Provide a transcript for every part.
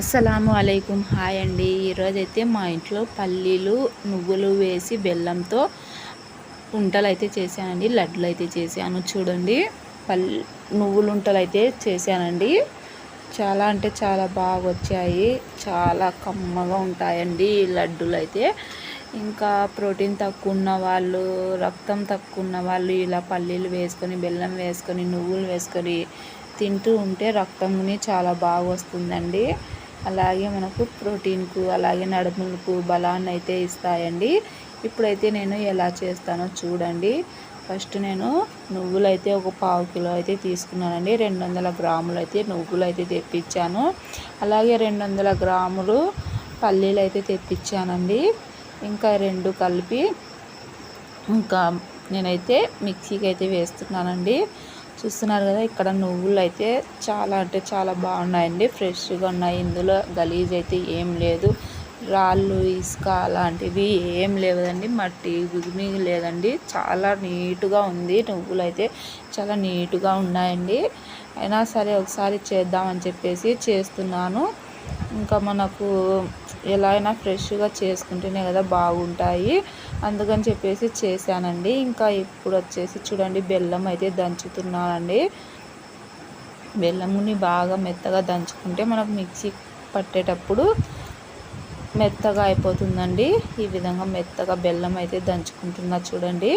అస్సలాము అలైకుం. హాయ్ అండి. ఈరోజైతే మా ఇంట్లో పల్లీలు నువ్వులు వేసి బెల్లంతో ఉంటలు అయితే చేశానండి. లడ్డులు అయితే చేశాను. చూడండి. పల్లి నువ్వులు ఉంటలు అయితే చేశానండి. చాలా అంటే చాలా బాగా వచ్చాయి చాలా కమ్మగా ఉంటాయండి ఈ లడ్డులు అయితే ఇంకా ప్రోటీన్ తక్కువ ఉన్న వాళ్ళు రక్తం తక్కువ ఉన్న వాళ్ళు ఇలా పల్లీలు వేసుకొని బెల్లం వేసుకొని నువ్వులు వేసుకొని తింటూ ఉంటే రక్తంని చాలా బాగా వస్తుందండి అలాగే మనకు ప్రోటీన్కు అలాగే నడుములకు బలాన్ని అయితే ఇస్తాయండి. ఇప్పుడైతే నేను ఎలా చేస్తానో చూడండి. ఫస్ట్ నేను నువ్వులు అయితే ఒక పావు కిలో అయితే తీసుకున్నానండి. రెండు వందల గ్రాములు అయితే నువ్వులు అయితే తెప్పించాను. అలాగే రెండు వందల గ్రాములు పల్లీలు అయితే తెప్పించానండి. ఇంకా రెండు కలిపి ఇంకా నేనైతే మిక్సీకి అయితే వేస్తున్నానండి. చూస్తున్నారు కదా ఇక్కడ నువ్వులు అయితే చాలా అంటే చాలా బాగున్నాయండి. ఫ్రెష్గా ఉన్నాయి. ఇందులో గలీజ్ అయితే ఏం లేదు. రాళ్ళు ఇసుక అలాంటివి ఏం లేదండి మట్టి గుదిమి లేదండి. చాలా నీట్గా ఉంది. నువ్వులు అయితే చాలా నీట్గా ఉన్నాయండి. అయినా సరే ఒకసారి చేద్దామని చెప్పేసి చేస్తున్నాను. ఇంకా మనకు ఎలా అయినా ఫ్రెష్గా చేసుకుంటేనే కదా బాగుంటాయి. అందుకని చెప్పేసి చేశానండి. ఇంకా ఇప్పుడు వచ్చేసి చూడండి బెల్లం అయితే దంచుతున్నానండి. బెల్లముని బాగా మెత్తగా దంచుకుంటే మనకు మిక్సీ పట్టేటప్పుడు మెత్తగా అయిపోతుందండి. ఈ విధంగా మెత్తగా బెల్లం అయితే దంచుకుంటున్నా చూడండి.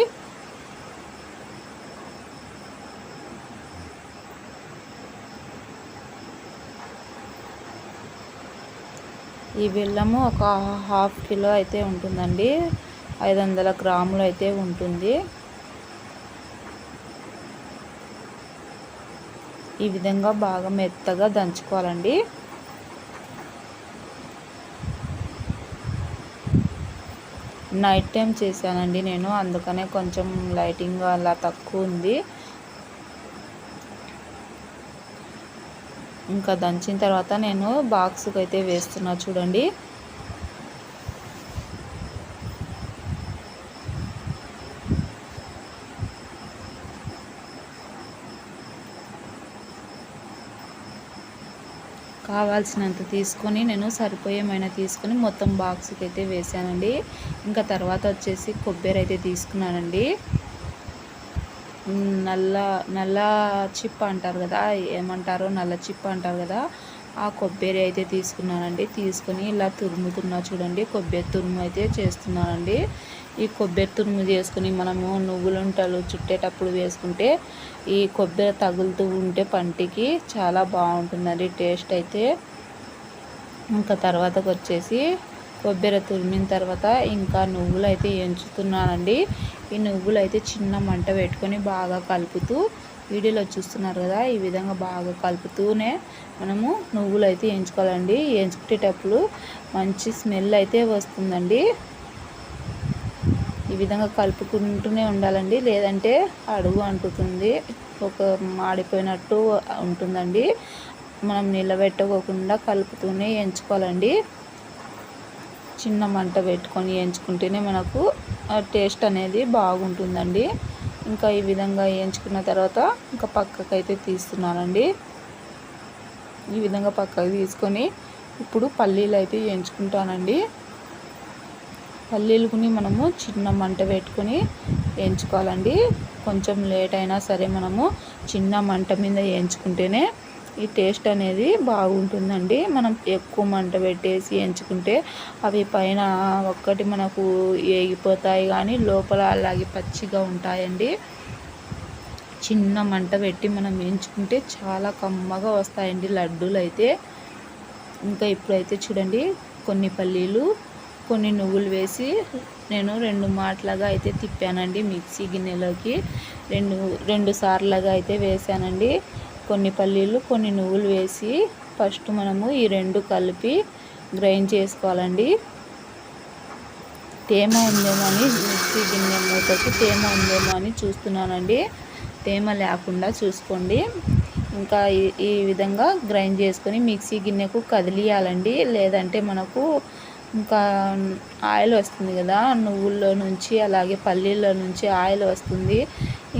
ఈ బెల్లము ఒక హాఫ్ కిలో అయితే ఉంటుందండి. ఐదు వందల గ్రాములు అయితే ఉంటుంది. ఈ విధంగా బాగా మెత్తగా దంచుకోవాలండి. నైట్ టైం చేశానండి నేను అందుకనే కొంచెం లైటింగ్ అలా తక్కువ ఉంది. ఇంకా దంచిన తర్వాత నేను బాక్స్కి అయితే వేస్తున్నా చూడండి. కావాల్సినంత తీసుకొని నేను సరిపోయేమైనా తీసుకొని మొత్తం బాక్స్కి అయితే వేసానండి ఇంకా తర్వాత వచ్చేసి కొబ్బరి అయితే తీసుకున్నానండి. నల్ల నల్ల చిప్ అంటారు కదా ఏమంటారో నల్ల చిప్ అంటారు కదా ఆ కొబ్బరి అయితే తీసుకున్నానండి. తీసుకొని ఇలా తురుముతున్నా చూడండి. కొబ్బరి తురుము అయితే చేస్తున్నానండి. ఈ కొబ్బరి తురుము చేసుకుని మనము నువ్వులుంటలు చుట్టేటప్పుడు వేసుకుంటే ఈ కొబ్బరి తగులుతూ ఉంటే పంటికి చాలా బాగుంటుందండి. టేస్ట్ అయితే ఇంకా తర్వాతకు వచ్చేసి కొబ్బరి తురిమిన తర్వాత ఇంకా నువ్వులు అయితే ఎంచుతున్నానండి. ఈ నువ్వులు అయితే చిన్న మంట పెట్టుకొని బాగా కలుపుతూ వీడియోలో చూస్తున్నారు కదా ఈ విధంగా బాగా కలుపుతూనే మనము నువ్వులు అయితే వేయించుకోవాలండి వేయించుకునేటప్పుడు మంచి స్మెల్ అయితే వస్తుందండి. ఈ విధంగా కలుపుకుంటూనే ఉండాలండి. లేదంటే అడుగు అంటుతుంది. ఒక మాడిపోయినట్టు ఉంటుందండి. మనం నిలబెట్టుకోకుండా కలుపుతూనే ఎంచుకోవాలండి. చిన్న మంట పెట్టుకొని ఎంచుకుంటేనే మనకు టేస్ట్ అనేది బాగుంటుందండి. ఇంకా ఈ విధంగా వేయించుకున్న తర్వాత ఇంకా పక్కకు అయితే తీస్తున్నానండి. ఈ విధంగా పక్కకు తీసుకొని ఇప్పుడు పల్లీలు అయితే వేయించుకుంటానండి. పల్లీలుకుని మనము చిన్న మంట పెట్టుకొని వేయించుకోవాలండి. కొంచెం లేట్ అయినా సరే మనము చిన్న మంట మీద వేయించుకుంటేనే ఈ టేస్ట్ అనేది బాగుంటుందండి. మనం ఎక్కువ మంట పెట్టేసి ఎంచుకుంటే అవి పైన ఒక్కటి మనకు ఏగిపోతాయి కానీ లోపల అలాగే పచ్చిగా ఉంటాయండి. చిన్న మంట పెట్టి మనం ఎంచుకుంటే చాలా కమ్మగా వస్తాయండి లడ్డూలు అయితే ఇంకా ఇప్పుడైతే చూడండి కొన్ని పల్లీలు కొన్ని నువ్వులు వేసి నేను రెండు మాటలుగా అయితే తిప్పానండి మిక్సీ గిన్నెలోకి. రెండు రెండు సార్లుగా అయితే వేసానండి. కొన్ని పల్లీలు కొన్ని నువ్వులు వేసి ఫస్ట్ మనము ఈ రెండు కలిపి గ్రైండ్ చేసుకోవాలండి. తేమ ఉందేమో అని మిక్సీ గిన్నె మూతకి తేమ ఉందేమో అని చూస్తున్నానండి. తేమ లేకుండా చూసుకోండి. ఇంకా ఈ విధంగా గ్రైండ్ చేసుకొని మిక్సీ గిన్నెకు కదిలియాలండి. లేదంటే మనకు ఇంకా ఆయిల్ వస్తుంది కదా నువ్వుల్లో నుంచి అలాగే పల్లీల్లో నుంచి ఆయిల్ వస్తుంది.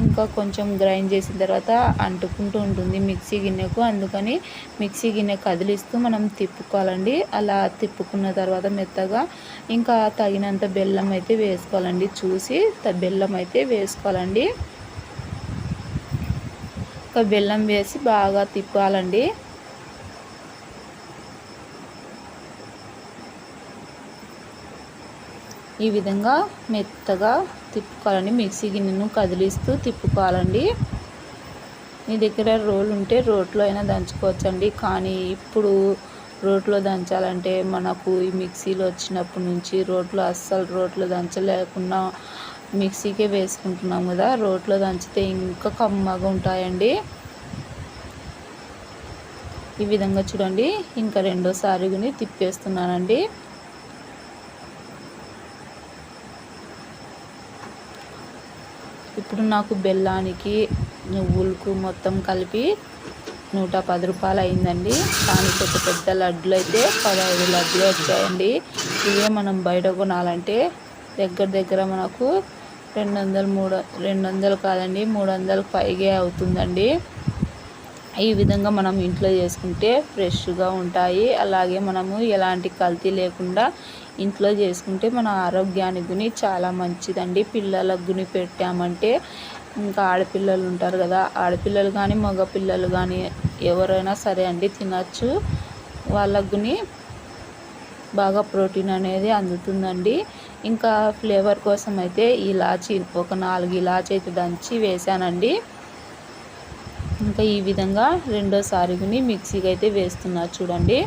ఇంకా కొంచెం గ్రైండ్ చేసిన తర్వాత అంటుకుంటూ ఉంటుంది మిక్సీ గిన్నెకు. అందుకని మిక్సీ గిన్నె కదిలిస్తూ మనం తిప్పుకోవాలండి. అలా తిప్పుకున్న తర్వాత మెత్తగా ఇంకా తగినంత బెల్లం అయితే వేసుకోవాలండి. చూసి బెల్లం అయితే వేసుకోవాలండి. ఇంకా బెల్లం వేసి బాగా తిప్పాలండి. ఈ విధంగా మెత్తగా తిప్పుకోవాలండి. మిక్సీ గిన్నెను కదిలిస్తూ తిప్పుకోవాలండి. మీ దగ్గర రోల్ ఉంటే రోట్లో అయినా దంచుకోవచ్చండి. కానీ ఇప్పుడు రోట్లో దంచాలంటే మనకు ఈ మిక్సీలో వచ్చినప్పటి నుంచి రోట్లో అస్సలు రోట్లో దంచలేకుండా మిక్సీకే వేసుకుంటున్నాం కదా. రోట్లో దంచితే ఇంకా కమ్మగా ఉంటాయండి. ఈ విధంగా చూడండి. ఇంకా రెండోసారి తిప్పేస్తున్నానండి. ఇప్పుడు నాకు బెల్లానికి నువ్వులకు మొత్తం కలిపి నూట పది రూపాయలు అయిందండి. కానీ పెద్ద పెద్ద లడ్లు అయితే పదహైదు లడ్లు వచ్చాయండి. ఇవే మనం బయట కొనాలంటే దగ్గర దగ్గర మనకు రెండు వందలు మూడు రెండు వందలు కాదండి మూడు వందలు పైగే అవుతుందండి. ఈ విధంగా మనం ఇంట్లో చేసుకుంటే ఫ్రెష్గా ఉంటాయి. అలాగే మనము ఎలాంటి కల్తీ లేకుండా ఇంట్లో చేసుకుంటే మన ఆరోగ్యానికి గుని చాలా మంచిదండి. పిల్లలకు గుని పెట్టామంటే ఇంకా ఆడపిల్లలు ఉంటారు కదా ఆడపిల్లలు కానీ మగ పిల్లలు కానీ ఎవరైనా సరే అండి తినచ్చు. వాళ్ళకు గుని బాగా ప్రోటీన్ అనేది అందుతుందండి. ఇంకా ఫ్లేవర్ కోసం అయితే ఇలాచి ఒక నాలుగు ఇలాచి అయితే దంచి వేసానండి. ఇంకా ఈ విధంగా రెండోసారి గుని మిక్సీకి అయితే వేస్తున్నా చూడండి.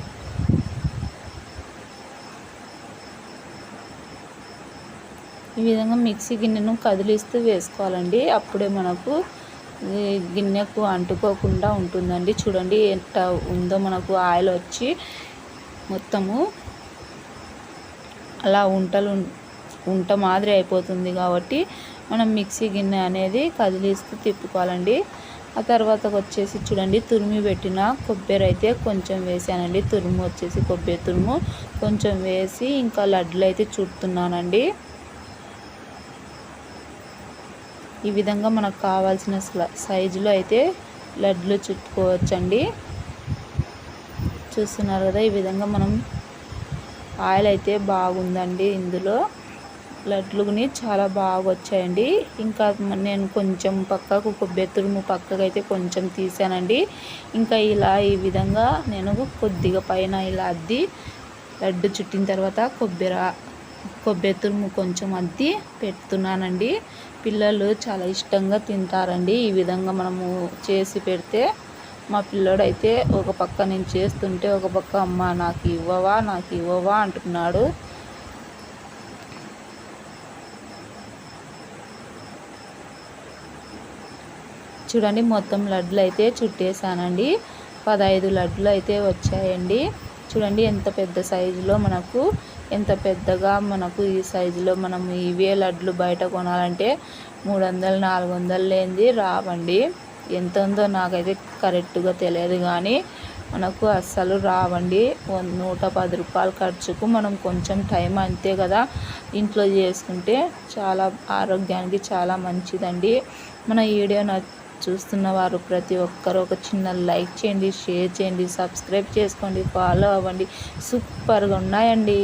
ఈ విధంగా మిక్సీ గిన్నెను కదిలిస్తూ వేసుకోవాలండి. అప్పుడే మనకు గిన్నెకు అంటుకోకుండా ఉంటుందండి. చూడండి ఎంత ఉందో మనకు ఆయిల్ వచ్చి మొత్తము అలా ఉంటలు ఉంట మాదిరి అయిపోతుంది కాబట్టి మనం మిక్సీ గిన్నె అనేది కదిలిస్తూ తిప్పుకోవాలండి. ఆ తర్వాత వచ్చేసి చూడండి తురిమి పెట్టిన కొబ్బరి అయితే కొంచెం వేసానండి. తురుము వచ్చేసి కొబ్బరి తురుము కొంచెం వేసి ఇంకా లడ్లు అయితే చుడుతున్నానండి. ఈ విధంగా మనకు కావాల్సిన సైజులో అయితే లడ్లు చుట్టుకోవచ్చండి. చూస్తున్నారు కదా ఈ విధంగా మనం ఆయిల్ అయితే బాగుందండి ఇందులో. లడ్లుని చాలా బాగా వచ్చాయండి ఇంకా నేను కొంచెం పక్కకు కొబ్బరి తురుము పక్కకు అయితే కొంచెం తీసానండి. ఇంకా ఇలా ఈ విధంగా నేను కొద్దిగా పైన ఇలా అద్ది లడ్డు చుట్టిన తర్వాత కొబ్బరి కొబ్బరి తురుము కొంచెం అద్ది పెడుతున్నానండి. పిల్లలు చాలా ఇష్టంగా తింటారండి. ఈ విధంగా మనము చేసి పెడితే మా పిల్లోడైతే ఒక పక్క నేను చేస్తుంటే ఒక పక్క అమ్మ నాకు ఇవ్వవా నాకు ఇవ్వవా అంటున్నాడు. చూడండి మొత్తం లడ్లు అయితే చుట్టేసానండి పదహైదు లడ్లు అయితే వచ్చాయండి. చూడండి ఎంత పెద్ద సైజులో మనకు ఎంత పెద్దగా మనకు ఈ సైజులో మనం ఇవే లడ్లు బయట కొనాలంటే మూడు వందలు నాలుగు వందలు లేనిది రావండి. ఎంత ఉందో నాకైతే కరెక్ట్గా తెలియదు కానీ మనకు అస్సలు రావండి. నూట పది రూపాయల ఖర్చుకు మనం కొంచెం టైం అంతే కదా. ఇంట్లో చేసుకుంటే చాలా ఆరోగ్యానికి చాలా మంచిదండి. మన వీడియో చూస్తున్న వారు ప్రతి ఒక్కరు ఒక చిన్న లైక్ చేయండి షేర్ చేయండి సబ్స్క్రైబ్ చేసుకోండి ఫాలో అవ్వండి. సూపర్గా ఉన్నాయండి.